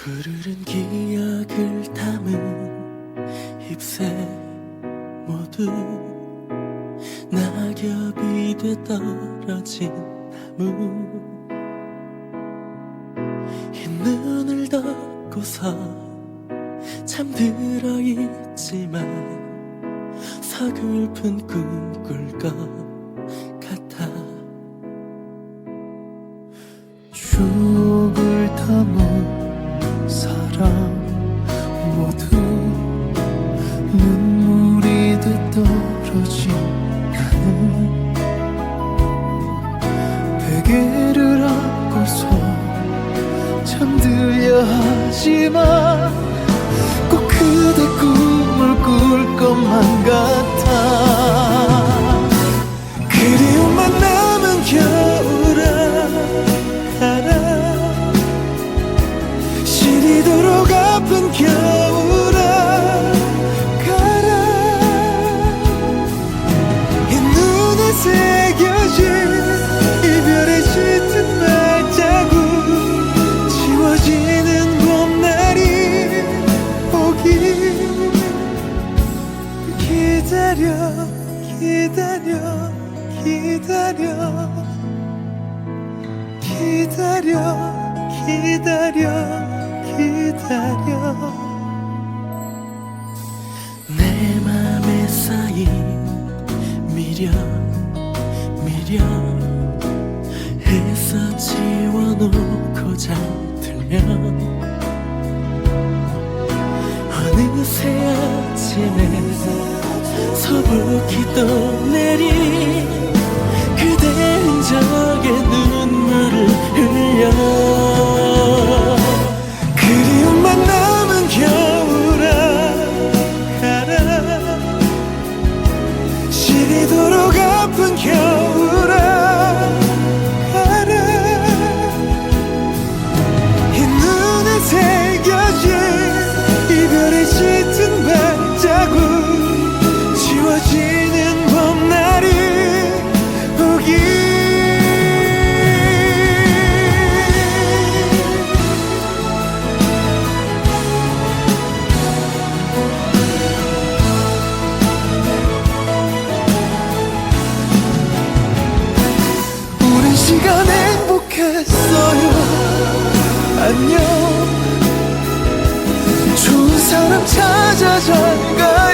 푸르른 기억을 담은 잎새 모두 낙엽이 돼 떨어진 나무. 흰 눈을 덮고서 잠들어 있지만 서글픈 꿈꿀 것 하지만 꼭 그대 꿈을 꿀 것만 같아. 그리움만 남은 겨울아 가라. 시리도록 아픈 겨울아 가라. 이 눈에 새 기다려 기다려. 기다려 기다려 기다려. 내 맘에 쌓인 미련 미련. 해서 지워놓고 잠들면 어느새 아침에 서북히 또 내린 그대 흔적에 눈물을 흘려. 그리움만 남은 겨울아 가라. 시리도록 아픈 겨울 안녕 좋은 사람 찾아 잘 가요